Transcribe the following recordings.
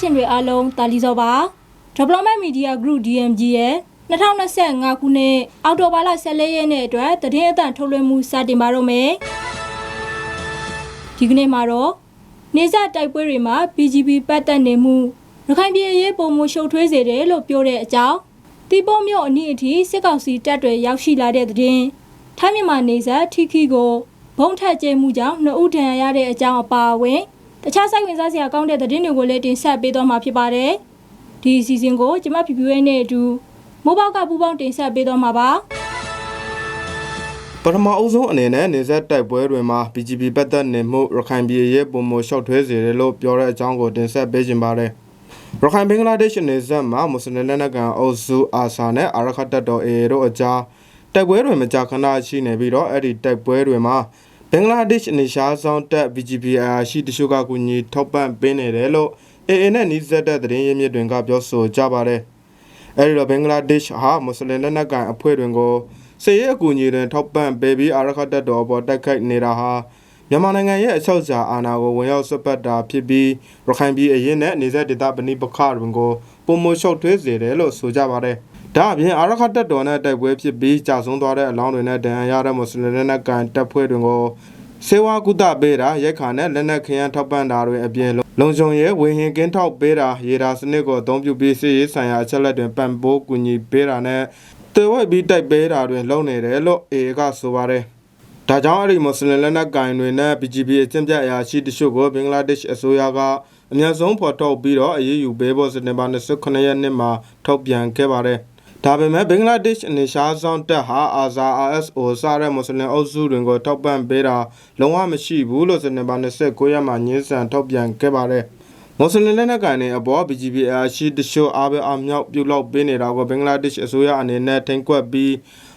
တော်တာရှင်တွေအားလုံးတာလီစောပါ Development Media Group DMG ရဲ့2025ခုနှစ်အောက်တိုဘာလ14ရက်နေ့အတွက်သတင်းအသံထုတ်လွှင့်မှုစတင်ပါတော့မယ်ဒီကနေ့မှာတော့နေစတိုက်ပွဲတွေမှာ BGB ပတ်သက်နေမှုရခိုင်ပြည်ရေးပုံမှုရှုပ်ထွေးစေတယ်လို့ပြောတဲ့အကြောင်းတီပုံမြို့အနီးအထိစစ်ကောင်စီတပ်တွေရောက်ရှိလာတဲ့သတင်းထိုင်းမြန်မာနေဆက်ထီခီကိုဘုံထက်ကျဲမှုကြောင့်နှုတ်ဦးထန်ရတဲ့အကြောင်းအပါအဝင် တခြားစိတ်ဝင်စားစရာကောင်းတဲ့သတင်းတွေကိုလည်းတင်ဆက်ပေးသွားမှာဖြစ်ပါတယ်ဒီအစီအစဉ်ကိုကျမဖြူဖြူရဲ့နဲ့အတူမိုးပေါက်ကပူပေါင်းတင်ဆက်ပေးသွားမှာပါပထမအုပ်ဆုံးအနေနဲ့နေဆက်တိုက်ပွဲတွေမှာ BGB ပတ်သက်နေမှုရခိုင်ပြည်ရဲ့ပုံမလျှောက်ထွေးစေတယ်လို့ပြောတဲ့အကြောင်းကိုတင်ဆက်ပေးခြင်းပါတယ်။ရခိုင်ဘင်္ဂလားဒေ့ရှ်နေဆက်မှာမွတ်စလင်လက်နက်ကန်အုပ်စုအာဆာနဲ့အာရခတ်တပ်တော် AA တို့အကြားတိုက်ပွဲတွေမကြာခဏရှိနေပြီးတော့အဲ့ဒီတိုက်ပွဲတွေမှာ ဘင်္ဂလားဒေ့ရှ်နေရှားဆောင်တပ် BGB အာရှိတချို့ကကူညီထောက်ပံ့ပေးနေတယ်လို့ AA နဲ့နှီးစက်တဲ့သတင်းရင်းမြစ်တွေကပြောဆိုကြပါတယ်။အဲဒီတော့ဘင်္ဂလားဒေ့ရှ်ဟာမွတ်စလင်လက်နက်ကိုင်အဖွဲ့တွေကိုစေရေးအကူအညီတွေထောက်ပံ့ပေးပြီးအာရခတ်တပ်တော်ပေါ်တိုက်ခိုက်နေတာဟာမြန်မာနိုင်ငံရဲ့အချက်အချာအာဏာကိုဝင်ရောက်ဆွတ်ပတ်တာဖြစ်ပြီးရခိုင်ပြည်အရင်နဲ့နေဆက်ဒေသပဏိပခတွေကိုပုံမလျှောက်ထွေးစေတယ်လို့ဆိုကြပါတယ်။ ဒါအပြင်အာရခတ်တပ်တော်နဲ့တိုက်ပွဲဖြစ်ပြီးကြာဆုံးသွားတဲ့အလောင်းတွေနဲ့ဒဏ်ရာရတဲ့မွတ်စလင်လက်နက်ကိုင်တပ်ဖွဲ့တွေကိုစေဝါကုသပေးတာရက်ခါနဲ့လက်နက်ခရမ်းထောက်ပံ့တာတွေအပြင်လုံခြုံရေးဝေဟင်ကင်းထောက်ပေးတာရေဒါစနစ်ကိုအသုံးပြုပြီးစစ်ရေးဆိုင်ရာအချက်လက်တွေပံ့ပိုးကူညီပေးတာနဲ့တေဝိုက်ပြီးတိုက်ပေးတာတွေလုပ်နေတယ်လို့ AA ကဆိုပါတယ်။ဒါကြောင့်အဲ့ဒီမွတ်စလင်လက်နက်ကင်တွေနဲ့ BGB အကျင့်ပြတ်အရာရှိတချို့ကိုဘင်္ဂလားဒေ့ရှ်အစိုးရကအများဆုံးဖော်ထုတ်ပြီးတော့အရေးယူပေးဖို့စနေပါ29ရက်နေ့မှာထုတ်ပြန်ခဲ့ပါတယ်။ ဒါပေမဲ့ဘင်္ဂလားဒေ့ရှ်အနေရှားဆောင်တက်ဟာအာဇာ RSO စတဲ့မွတ်စလင်အုပ်စုတွေကိုထောက်ပံ့ပေးတာလုံးဝမရှိဘူးလို့စနေပါ29ရက်မှာညှင်းဆန်ထုတ်ပြန်ခဲ့ပါတယ်။မွတ်စလင်လက်နက်ကိုင်တွေအပေါ် BGB အရာရှိတချို့အားပဲအမြောက်ပြုလုပ်ပေးနေတာကိုဘင်္ဂလားဒေ့ရှ်အစိုးရအနေနဲ့ထိန်ကွက်ပြီး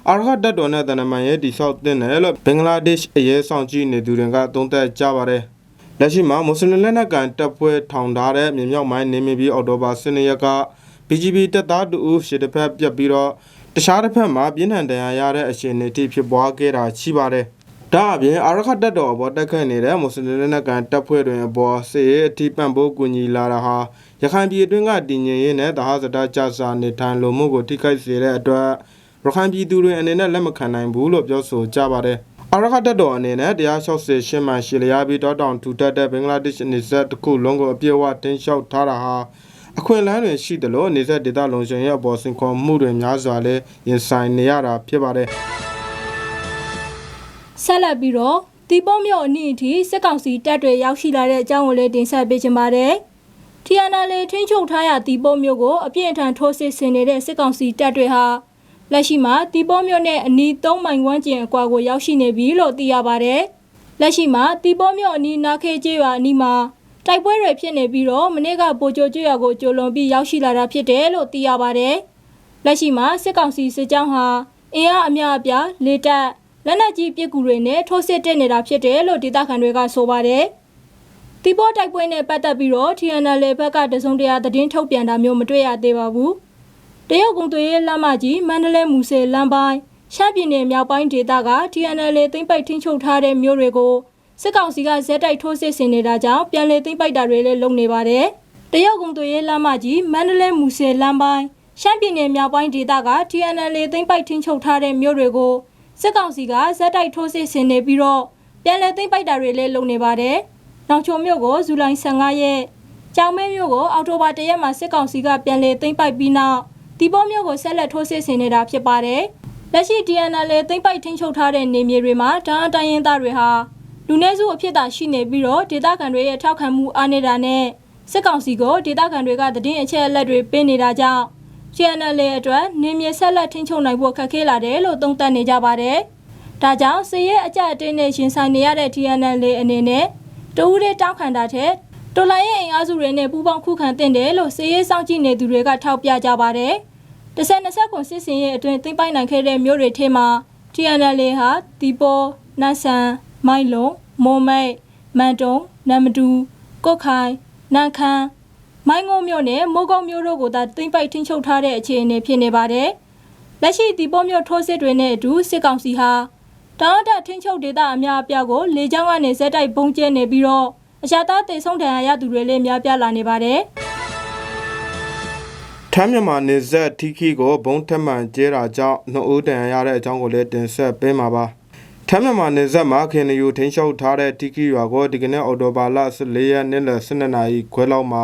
အာရခတ်တပ်တော်နဲ့တနမန်ရဲ့တိဆောက်တင်တယ်လို့ဘင်္ဂလားဒေ့ရှ်အရေးဆောင်ကြည့်နေသူတွေကသုံးသပ်ကြပါတယ်။လက်ရှိမှာမွတ်စလင်လက်နက်ကိုင်တပ်ဖွဲ့ထောင်ထားတဲ့မြေမြောက်ပိုင်းနေမီပြီးအော်တိုဘာ12ရက်က BGB တပ်သားတူဦးရှစ်တစ်ဖက်ပြတ်ပြီးတော့တခြားတစ်ဖက်မှာပြင်းထန်ဒဏ်ရာရတဲ့အခြေအနေအထိဖြစ်ပွားခဲ့တာရှိပါတယ်။ဒါအပြင်အာရခတ်တပ်တော်အပေါ်တက်ခတ်နေတဲ့မွတ်စလင်လက်နက်ကန်တပ်ဖွဲ့တွေအပေါ်စစ်ရေးအထိပံ့ပိုးကူညီလာတာဟာရခိုင်ပြည်အတွင်းကတည်ငြိမ်ရေးနဲ့တဟဇဒကြစာနေထိုင်လိုမှုကိုထိခိုက်စေတဲ့အတွက်ရခိုင်ပြည်သူတွေအနေနဲ့လက်မခံနိုင်ဘူးလို့ပြောဆိုကြပါတယ်။အာရခတ်တပ်တော်အနေနဲ့160ရှင်းမှရှီလျာပြီးတောတောင်ထူထပ်တဲ့ဘင်္ဂလားဒေ့ရှ်နေဆက်တစ်ခုလုံးကိုအပြည့်အဝတင်းလျှောက်ထားတာဟာ အခွင့်အလမ်းတွေရှိတယ်လို့နေဆက်ဒေသလုံခြုံရေးအပေါ်စင်ခေါ်မှုတွေများစွာလဲရင်ဆိုင်နေရတာဖြစ်ပါတယ်ဆက်လက်ပြီးတော့တီပုံမြို့အနီးအထိစစ်ကောင်စီတပ်တွေရောက်ရှိလာတဲ့အကြောင်းကိုလည်းတင်ဆက်ပေးချင်ပါတယ်။ထီယနာလေထင်းချုပ်ထားရတီပုံမြို့ကိုအပြည့်အထန်ထိုးစစ်ဆင်နေတဲ့စစ်ကောင်စီတပ်တွေဟာလက်ရှိမှာတီပုံမြို့နဲ့အနီး3မိုင်ဝန်းကျင်အကွာကိုရောက်ရှိနေပြီလို့သိရပါတယ်။လက်ရှိမှာတီပုံမြို့အနီးနာခဲကျေးရွာအနီးမှာ တိုက်ပွဲတွေဖြစ်နေပြီးတော့မနေ့ကပိုချိုကျွရွာကိုကျိုလွန်ပြီးရောက်ရှိလာတာဖြစ်တယ်လို့သိရပါတယ်။လက်ရှိမှာစစ်ကောင်စီစစ်ကြောင်းဟာအင်အားအများအပြားလေတပ်လက်နက်ကြီးပစ်ကူတွေနဲ့ထိုးစစ်တက်နေတာဖြစ်တယ်လို့ဒေသခံတွေကဆိုပါတယ်။တီဘောတိုက်ပွဲနဲ့ပတ်သက်ပြီးတော့ TNL ဘက်ကတစုံတရာသတင်းထုတ်ပြန်တာမျိုးမတွေ့ရသေးပါဘူး။တရုတ်ကုန်သွယ်ရေးလမ်းမကြီးမန္တလေးမူဆယ်လမ်းပိုင်းရှမ်းပြည်နယ်မြောက်ပိုင်းဒေသက TNL သိမ့်ပိုက်ထင်းချုပ်ထားတဲ့မြို့တွေကို စစ်ကောင်စီကဇက်တိုက်ထိုးစစ်ဆင်နေတာကြောင့်ပြန်လည်သိမ့်ပိုက်တာတွေလည်းလုပ်နေပါတယ်။တရုတ်ကုန်သွယ်ရေးလမ်းမကြီးမန္တလေးမူဆယ်လမ်းပိုင်းရှမ်းပြည်နယ်မြောက်ပိုင်းဒေသက TNL သိမ့်ပိုက်ထင်းချုပ်ထားတဲ့မြို့တွေကိုစစ်ကောင်စီကဇက်တိုက်ထိုးစစ်ဆင်နေပြီးတော့ပြန်လည်သိမ်းပိုက်တာတွေလည်းလုပ်နေပါတယ်။နောင်ချုံမြို့ကိုဇူလိုင်15ရက်ကြောင်မဲမြို့ကိုအောက်တိုဘာ1ရက်မှာစစ်ကောင်စီကပြန်လည်သိမ်းပိုက်ပြီးနောက်ဒီပေါ်မြို့ကိုဆက်လက်ထိုးစစ်ဆင်နေတာဖြစ်ပါတယ်။လက်ရှိ DNL လည်းသိမ်းပိုက်ထိန်းချုပ်ထားတဲ့နေမြေတွေမှာတန်းအတိုင်းရင်းသားတွေဟာ လူနည်းစုအဖြစ်သာရှိနေပြီးတော့ဒေသခံတွေရဲ့ထောက်ခံမှုအားနေတာနဲ့စစ်ကောင်စီကိုဒေသခံတွေကသတင်းအချက်အလက်တွေပေးနေတာကြောင့် channel လေးအတွက်နေမြေဆက်လက်ထိန်းချုပ်နိုင်ဖို့ခက်ခဲလာတယ်လို့သုံးသပ်နေကြပါတယ်။ဒါကြောင့်စည်ရဲ့အကြအတင်းနဲ့ရှင်ဆိုင်နေရတဲ့ channel လေးအနေနဲ့တဦးတည်းတောင်းခံတာထက်တော်လိုင်းရဲ့အင်အားစုတွေနဲ့ပူးပေါင်းခုခံတင်တယ်လို့စည်ရဲ့စောင့်ကြည့်နေသူတွေကထောက်ပြကြပါတယ်။တစ်ဆက်နှစ်ဆက်ကိုစစ်စင်ရဲ့အတွင်းသိမ့်ပိုက်နိုင်ခဲ့တဲ့မျိုးတွေထဲမှာ channel လေးဟာဒီပေါ်နတ်ဆန် မိုင်လုံမုံမိတ်မန်တုံနမ်မတူကုတ်ခိုင်နန်ခမ်းမိုင်းငုံမြို့နဲ့မိုးကုံမြို့တို့ကိုသာသိမ့်ပိုက်ထင်းချုပ်ထားတဲ့အခြေအနေဖြစ်နေပါတယ်။လက်ရှိဒီပေါ်မြို့ထိုးစစ်တွေနဲ့အတူစစ်ကောင်စီဟာတောင်းတထင်းချုပ်ဒေသအများအပြားကိုလေကြောင်းကနေဇက်တိုက်ပုံကျဲနေပြီးတော့အရှာသားတေဆုံးထံရရသူတွေလည်းများပြားလာနေပါတယ်။ထမ်းမြန်မာနေဆက်ထီခီကိုဘုံထက်မှန်ကျဲတာကြောင့်နှုတ်ဦးတန်ရတဲ့အကြောင်းကိုလည်းတင်ဆက်ပေးမှာပါ ထမ်းမြန်မာနေဆက်မှာခင်နယူထင်းလျှောက်ထားတဲ့ထီခီရွာကိုဒီကနေ့အော်တိုဘာလ14ရက်နေ့လယ်12နာရီခွဲလောက်မှာ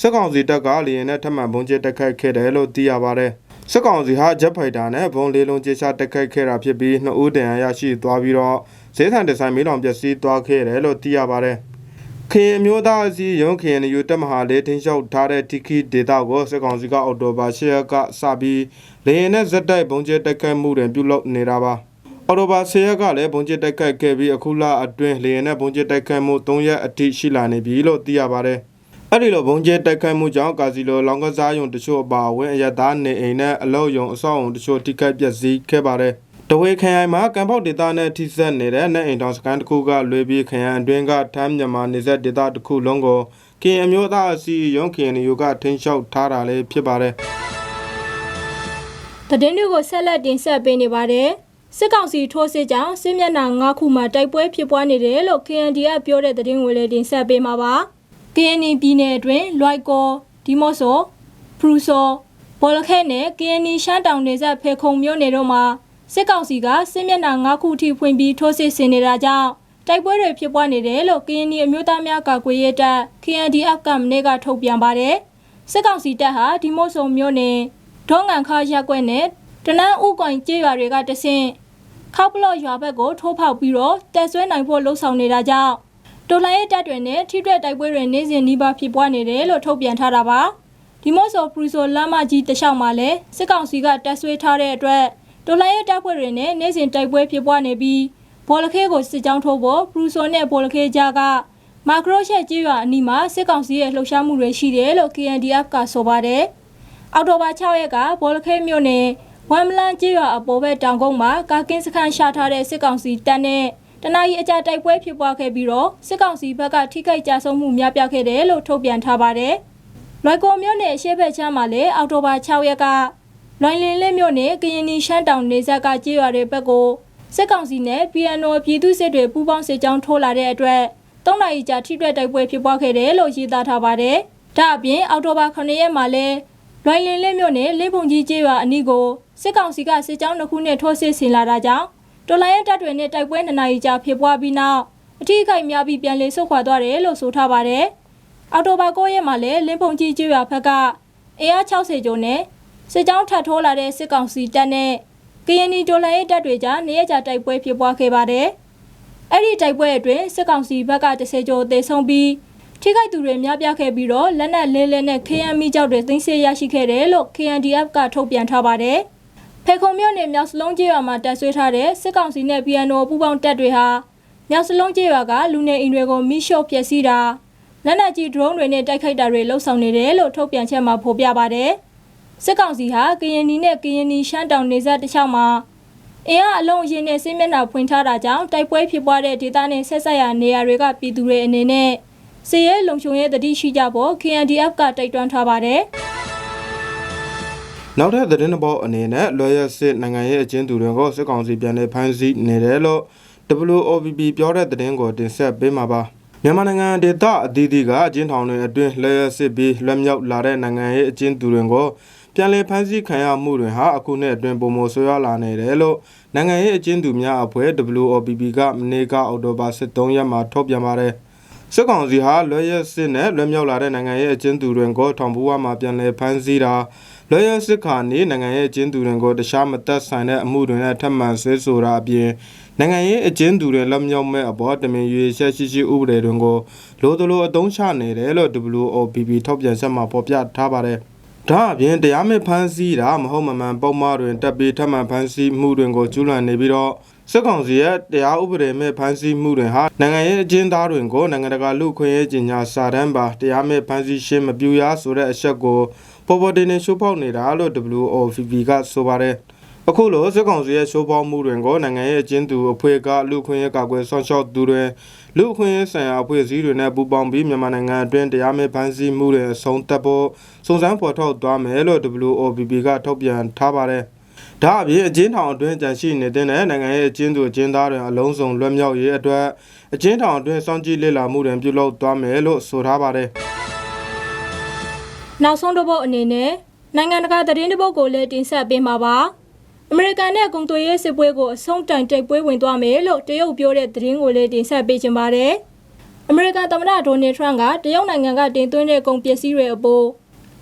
စက်ကောင်စီတပ်ကလေရင်နဲ့ထပ်မံဘုံကျဲတက်ခိုက်ခဲ့တယ်လို့သိရပါတယ်စက်ကောင်စီဟာဂျက်ဖိုက်တာနဲ့ဘုံလေးလုံးကျချတက်ခိုက်ခဲ့တာဖြစ်ပြီးနှုတ်ဦးတန်ရရှိသွားပြီးတော့ဈေးဆန်ဒီဇိုင်းမီလောင်ပျက်စီးသွားခဲ့တယ်လို့သိရပါတယ်ခရင်အမျိုးသားအစည်းရုံးခရင်ယူတက်မဟာလေးထင်းလျှောက်ထားတဲ့တီခီဒေတာကိုစစ်ကောင်စီကအော်တိုဘာ၈ရက်ကစပြီးလေရင်နဲ့ဇက်တိုက်ဘုံကျဲတက်ခိုက်မှုတွေပြုလုပ်နေတာပါ အော်တိုဘာ၁၀ရက်ကလည်းဘုံကျဲတက်ခိုက်ခဲ့ပြီးအခုလအတွင်းလေရင်နဲ့ဘုံကျဲတက်ခိုက်မှု၃ရက်အထိရှိလာနေပြီလို့သိရပါတယ်အဲ့ဒီလိုဘုံကျဲတက်ခိုက်မှုကြောင့်ကာစီလိုလောင်ကစားယုံတချို့အပါအဝင်အရသားနေအိမ်နဲ့အလောက်ယုံအဆောက်အုံတချို့ထိခိုက်ပျက်စီးခဲ့ပါတယ်တဝေခရိုင်မှာကံပေါက်ဒေသနဲ့ထိစပ်နေတဲ့နဲ့အိမ်တောင်စကန်တစ်ခုကလွေပြီးခရိုင်အတွင်းကထမ်းမြန်မာနေဆက်ဒေသတစ်ခုလုံးကိုကင်အမျိုးသားအစည်းရုံးကင်ယူကထိန်းချုပ်ထားတာလည်းဖြစ်ပါတယ်သတင်းတွေကိုဆက်လက်တင်ဆက်ပေးနေပါတယ် စစ်ကောင်စီထိုးစစ်ကြောင့်စစ်မျက်နှာ၅ခုမှတိုက်ပွဲဖြစ်ပွားနေတယ်လို့ KNDF ပြောတဲ့သတင်းကိုလည်းတင်ဆက်ပေးမှာပါ KNY ပြည်နယ်အတွင်းလွိုက်ကောဒီမော့ဆိုဖရူဆိုဘောလခဲနဲ့ KNY ရှမ်းတောင်နယ်စပ်ဖေခုံမြို့နယ်တို့မှာစစ်ကောင်စီကစစ်မျက်နှာ၅ခုထိဖွင့်ပြီးထိုးစစ်ဆင်နေတာကြောင့်တိုက်ပွဲတွေဖြစ်ပွားနေတယ်လို့ KNY အမျိုးသားများကာကွယ်ရေးတပ် KNDF ကမနေ့ကထုတ်ပြန်ပါတယ်စစ်ကောင်စီတပ်ဟာဒီမော့ဆိုမြို့နယ်ဒေါငန်ခါရက်ကွက်နဲ့တနန်းဥကွန်ကျေးရွာတွေကတဆင့် ခောက်ပလော့ရွာဘက်ကိုထိုးဖောက်ပြီးတော့တက်ဆွဲနိုင်ဖို့လှုံ့ဆော်နေတာကြောင့်တော်လိုင်းရဲ့တပ်တွေနဲ့ထိတွေ့တိုက်ပွဲတွေနေ့စဉ်နှီးပါဖြစ်ပွားနေတယ်လို့ထုတ်ပြန်ထားတာပါဒီမော့ဆိုပရီဆိုလမ်းမကြီးတလျှောက်မှာလည်းစစ်ကောင်စီကတပ်ဆွဲထားတဲ့အတွက်တော်လိုင်းရဲ့တပ်ဖွဲ့တွေနဲ့နေ့စဉ်တိုက်ပွဲဖြစ်ပွားနေပြီးဘောလခဲကိုစစ်ကြောင်းထိုးဖို့ပရီဆိုနဲ့ဘောလခဲကြားကမာကရိုရှက်ကြီးရွာအနီးမှာစစ်ကောင်စီရဲ့လှုပ်ရှားမှုတွေရှိတယ်လို့ KNDF ကဆိုပါတယ်အောက်တိုဘာ6ရက်ကဘောလခဲမြို့နယ် ဝမ်မလန်ကြီးရွာအပေါ်ဘက်တောင်ကုန်းမှာကာကင်းစခန်းရှာထားတဲ့စစ်ကောင်စီတပ်နဲ့တနအီအကြတိုက်ပွဲဖြစ်ပွားခဲ့ပြီးတော့စစ်ကောင်စီဘက်ကထိခိုက်ကြဆုံးမှုများပြားခဲ့တယ်လို့ထုတ်ပြန်ထားပါတယ်။လွိုက်ကော်မြို့နယ်အရှေ့ဘက်ချမ်းမှာလည်းအောက်တိုဘာ6ရက်ကလွိုင်လင်းလေးမြို့နယ်ကရင်နီရှမ်းတောင်နေဆက် ကကြေးရွာတွေဘက်ကိုစစ်ကောင်စီနဲ့ PNO ပြည်သူစစ်တွေပူးပေါင်းစစ်ကြောင်းထိုးလာတဲ့အတွက်၃နာရီကြာထိတွေ့တိုက်ပွဲဖြစ်ပွားခဲ့တယ်လို့ရေးသားထားပါတယ်။ဒါအပြင်အောက်တိုဘာ9ရက်မှာလည်းလွိုင်လင်းလေးမြို့နယ်လေးဖုန်ကြီးကြေးရွာအနီးကို စစ်ကောင်စီကစစ်ကြောင်းတစ်ခုနဲ့ထိုးစစ်ဆင်လာတာကြောင့်တော်လိုင်းရဲ့တပ်တွေနဲ့တိုက်ပွဲနှစ်နာရီကြာဖြစ်ပွားပြီးနောက်အထူးခိုက်များပြီးပြန်လည်ဆုတ်ခွာသွားတယ်လို့ဆိုထားပါတယ်။အော်တိုဘာ9ရက်မှာလည်းလင်းဖုန်ကြီးကျွော်ဘက်ကအင်အား60ကျော်နဲ့စစ်ကြောင်းထပ်ထိုးလာတဲ့စစ်ကောင်စီတပ်နဲ့ကရင်နီတော်လိုင်းရဲ့တပ်တွေကြားနေရကြတိုက်ပွဲဖြစ်ပွားခဲ့ပါတယ်။အဲ့ဒီတိုက်ပွဲအတွင်းစစ်ကောင်စီဘက်က30ကျော်သေဆုံးပြီးထိခိုက်သူတွေများပြားခဲ့ပြီးတော့လက်နက်လေးလေးနဲ့ KMI ကြောက်တွေသိမ်းဆည်းရရှိခဲ့တယ်လို့ KNDF ကထုတ်ပြန်ထားပါတယ်။ ဖေခုံမြို့နယ်မြောက်စလုံးကျေးရွာမှာတပ်ဆွဲထားတဲ့စစ်ကောင်စီနဲ့ PNO ပူးပေါင်းတပ်တွေဟာမြောက်စလုံးကျေးရွာကလူနေအိမ်တွေကိုမိရှို့ဖျက်ဆီးတာလက်နက်ကြီးဒရုန်းတွေနဲ့တိုက်ခိုက်တာတွေလှုပ်ဆောင်နေတယ်လို့ထုတ်ပြန်ချက်မှာဖော်ပြပါတယ်။စစ်ကောင်စီဟာကရင်နီနဲ့ကရင်နီရှမ်းတောင်နေဆက်တစ်လျှောက်မှာအင်အားအလုံးအရင်နဲ့စိတ်မျက်နှာဖွင့်ထားတာကြောင့်တိုက်ပွဲဖြစ်ပွားတဲ့ဒေသနဲ့ဆက်ဆက်ရနေရာတွေကပြည်သူတွေအနေနဲ့စီရဲလုံခြုံရေးတတိရှိကြဖို့ KNDF ကတိုက်တွန်းထားပါတယ်။ နောက်ထပ်သတင်းတစ်ပုဒ်အနေနဲ့လွယ်ရစစ်နိုင်ငံရေးအကျဉ်းသူတွေကိုစစ်ကောင်စီပြန်လည်ဖမ်းဆီးနေတယ်လို့ WOBB ပြောတဲ့သတင်းကိုတင်ဆက်ပေးမှာပါမြန်မာနိုင်ငံဒေသအသီးသီးကအကျဉ်းထောင်တွေအတွင်းလွယ်ရစစ်ပြီးလွတ်မြောက်လာတဲ့နိုင်ငံရေးအကျဉ်းသူတွေကိုပြန်လည်ဖမ်းဆီးခံရမှုတွေဟာအခုနှစ်အတွင်းပုံမဆိုးရွားလာနေတယ်လို့နိုင်ငံရေးအကျဉ်းသူများအဖွဲ့ WOBB ကမနေ့ကအောက်တိုဘာ23ရက်မှာထုတ်ပြန်ပါတယ်စစ်ကောင်စီဟာလွယ်ရစစ်နဲ့လွတ်မြောက်လာတဲ့နိုင်ငံရေးအကျဉ်းသူတွေကိုထောင်ဘဝမှာပြန်လည်ဖမ်းဆီးတာ လွယ်ရစစ်ခါနေနိုင်ငံရေးအကျဉ်းသူတွေကိုတခြားမသက်ဆိုင်တဲ့အမှုတွေနဲ့ထပ်မံဆွဲဆိုတာအပြင်နိုင်ငံရေးအကျဉ်းသူတွေလက်မြောက်မဲ့အပေါ်တမင်ရွေချက်ရှိရှိဥပဒေတွေကိုလိုသလိုအသုံးချနေတယ်လို့ WOBB ထုတ်ပြန်ချက်မှာဖော်ပြထားပါတယ်။ဒါအပြင်တရားမဲ့ဖမ်းဆီးတာမဟုတ်မမှန်ပုံမှားတွင်တပ်ပြီးထပ်မံဖမ်းဆီးမှုတွေကိုကျူးလွန်နေပြီးတော့စစ်ကောင်စီရဲ့တရားဥပဒေမဲ့ဖမ်းဆီးမှုတွေဟာနိုင်ငံရေးအကျဉ်းသားတွေကိုနိုင်ငံတကာလူခွင့်ရေးကြီးညာစာတမ်းပါတရားမဲ့ဖမ်းဆီးရှင်းမပြူရဆိုတဲ့အချက်ကို ပေါ်ပေါ်တင်တင်ရှိုးပေါက်နေတာလို့ WOVV ကဆိုပါတယ်အခုလိုစစ်ကောင်စီရဲ့ရှိုးပေါက်မှုတွေကိုနိုင်ငံရဲ့အကျဉ်းသူအဖွဲ့ကလူခွင့်ရေးကာကွယ်ဆောင်ရှောက်သူတွေလူခွင့်ရေးဆိုင်ရာအဖွဲ့အစည်းတွေနဲ့ပူးပေါင်းပြီးမြန်မာနိုင်ငံအတွင်းတရားမဲ့ဖမ်းဆီးမှုတွေအဆုံးသတ်ဖို့စုံစမ်းဖော်ထုတ်သွားမယ်လို့ WOVB ကထုတ်ပြန်ထားပါတယ်ဒါအပြင်အကျဉ်းထောင်အတွင်းကြန့်ရှိနေတဲ့နိုင်ငံရဲ့အကျဉ်းသူအကျဉ်းသားတွေအလုံးစုံလွတ်မြောက်ရေးအတွက်အကျဉ်းထောင်အတွင်းစောင့်ကြည့်လေ့လာမှုတွေပြုလုပ်သွားမယ်လို့ဆိုထားပါတယ် နောက်ဆုံးတစ်ပုတ်အနေနဲ့နိုင်ငံတကာသတင်းတစ်ပုဒ်ကိုလည်းတင်ဆက်ပေးမှာပါအမေရိကန်နဲ့ကုန်သွယ်ရေးစစ်ပွဲကိုအဆုံးတိုင်တိုက်ပွဲဝင်သွားမယ်လို့တရုတ်ပြောတဲ့သတင်းကိုလည်းတင်ဆက်ပေးချင်ပါတယ်အမေရိကန်သမ္မတဒေါ်နယ်ထရန့်ကတရုတ်နိုင်ငံကတင်သွင်းတဲ့ကုန်ပစ္စည်းတွေအပေါ်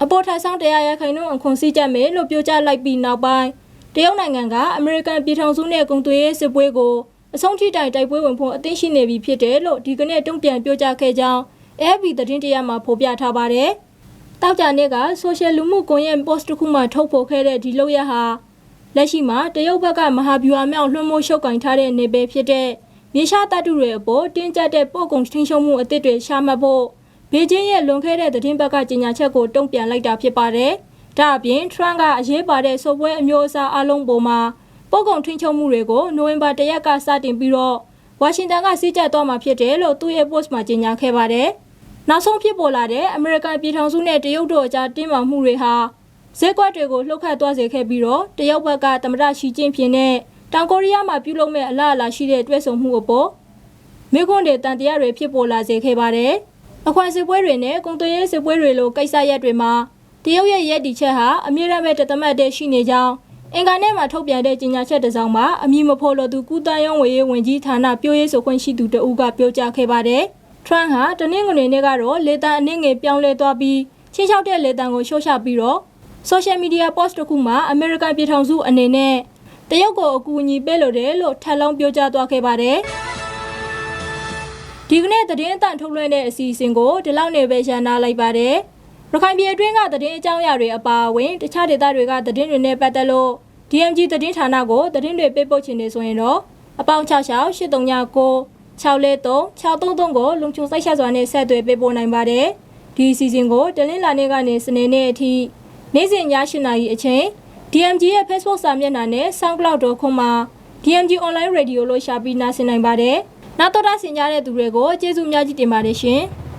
အပေါ်ထိုင်ဆောင်တရားရခိုင်နှုန်းအခွန်စည်းကြပ်မယ်လို့ပြောကြားလိုက်ပြီးနောက်ပိုင်းတရုတ်နိုင်ငံကအမေရိကန်ပြည်ထောင်စုနဲ့ကုန်သွယ်ရေးစစ်ပွဲကိုအဆုံးထိတိုင်တိုက်ပွဲဝင်ဖို့အသင့်ရှိနေပြီဖြစ်တယ်လို့ဒီကနေ့တုံ့ပြန်ပြောကြားခဲ့ကြောင်း AFP သတင်းတရမှာဖော်ပြထားပါတယ်။ တောက်ကြနေ့ကဆိုရှယ်လူမှုကွန်ရက် post တစ်ခုမှထုတ်ဖော်ခဲ့တဲ့ဒီလုပ်ရဟာလက်ရှိမှာတရုတ်ဘက်ကမဟာဗျူဟာမြောက်လွှမ်းမိုးရှုပ်ကင်ထားတဲ့နေပယ်ဖြစ်တဲ့မြေရှားတပ်တုတွေအပေါ်တင်းကျပ်တဲ့ပို့ကုန်ထိန်းချုပ်မှုအသစ်တွေရှာမှတ်ဖို့ဘေကျင်းရဲ့လွန်ခဲ့တဲ့သတင်းဘက်ကကြေညာချက်ကိုတုံ့ပြန်လိုက်တာဖြစ်ပါတယ်။ဒါအပြင်ထရန့်ကအရေးပါတဲ့စုပ်ပွဲအမျိုးအစားအလုံးပေါ်မှာပို့ကုန်ထိန်းချုပ်မှုတွေကိုနိုဝင်ဘာ၁ရက်ကစတင်ပြီးတော့ဝါရှင်တန်ကစီးကြပ်သွားမှာဖြစ်တယ်လို့သူ့ရဲ့ post မှာကြေညာခဲ့ပါတယ်။ နောက်ဆုံးဖြစ်ပေါ်လာတဲ့အမေရိကန်ပြည်ထောင်စုနဲ့တရုတ်တို့အကြားတင်းမာမှုတွေဟာဈေးကွက်တွေကိုလှုပ်ခတ်သွားစေခဲ့ပြီးတော့တရုတ်ဘက်ကသမ္မတရှီကျင်းဖျင်နဲ့တောင်ကိုရီးယားမှာပြုလုပ်မဲ့အလားအလာရှိတဲ့တွဲဆုံမှုအပေါ်မိခွန်းတွေတန်တရားတွေဖြစ်ပေါ်လာစေခဲ့ပါတယ်။အခွန်စစ်ပွဲတွေနဲ့ကုန်သွယ်ရေးစစ်ပွဲတွေလိုကိစ္စရပ်တွေမှာတရုတ်ရဲ့ရည်တည်ချက်ဟာအမြဲတမ်းပဲတသမတ်တည်းရှိနေကြောင်းအင်္ဂါနေ့မှာထုတ်ပြန်တဲ့ကြေညာချက်တစ်စောင်မှာအမည်မဖော်လို့သူကုသရေးဝေရေးဝန်ကြီးဌာနပြောရေးဆိုခွင့်ရှိသူတဦးကပြောကြားခဲ့ပါတယ်။ ထရန့်ဟာတနင်္ဂနွေနေ့ကတော့လေတံအနှင်းငယ်ပြောင်းလဲသွားပြီးချင်းချောက်တဲ့လေတံကိုရှို့ချပြီးတော့ဆိုရှယ်မီဒီယာ post တစ်ခုမှာအမေရိကန်ပြည်ထောင်စုအနေနဲ့တရုတ်ကိုအကူအညီပေးလို့တယ်လို့ထပ်လောင်းပြောကြားသွားခဲ့ပါတယ်ဒီကနေ့သတင်းအတန်ထုတ်လွှင့်တဲ့အစီအစဉ်ကိုဒီလောက်နေပဲရန်နာလိုက်ပါတယ်ရခိုင်ပြည်အတွင်းကသတင်းအကြောင်းအရာတွေအပါအဝင်တခြားဒေသတွေကသတင်းတွေနဲ့ပတ်သက်လို့ DMG သတင်းဌာနကိုသတင်းတွေပေးပို့ချင်နေဆိုရင်တော့အပေါင်း66 839 6let3 633ကိုလုံချုံစိုက်ချက်စွာနဲ့ဆက်သွယ်ပေးပို့နိုင်ပါတယ်။ဒီအစီအစဉ်ကိုတလင်းလာနေ့ကနေစနေနေ့အထိနေ့စဉ်ည8:00နာရီအချိန် DMG ရဲ့ Facebook စာမျက်နှာနဲ့ soundcloud.com မှာ DMG online radio လို့ရှာပြီးနားဆင်နိုင်ပါတယ်။နောက်တော့တာဆင်ကြတဲ့သူတွေကိုကျေးဇူးများကြီးတင်ပါတယ်ရှင်။